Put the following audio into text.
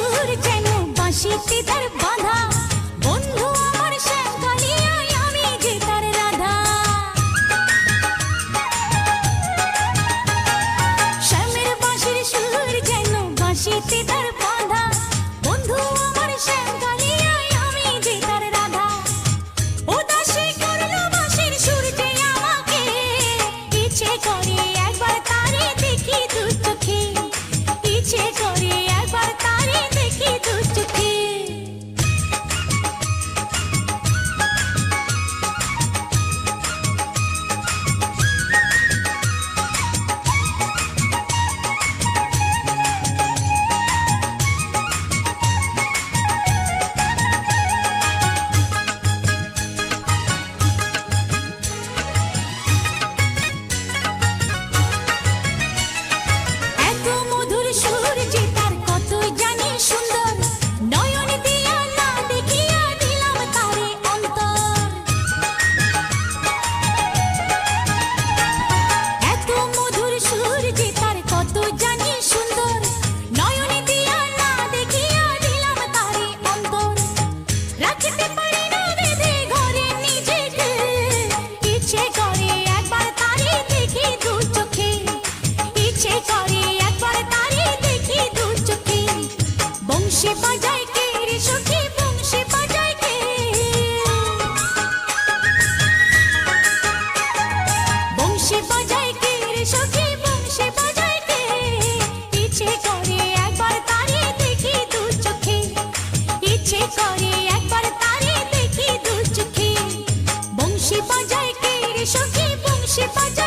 সুর যেন বাঁশিতে তার বাঁধা। বন্ধু বংশী বাজায় কে রে সখী বংশী বাজায়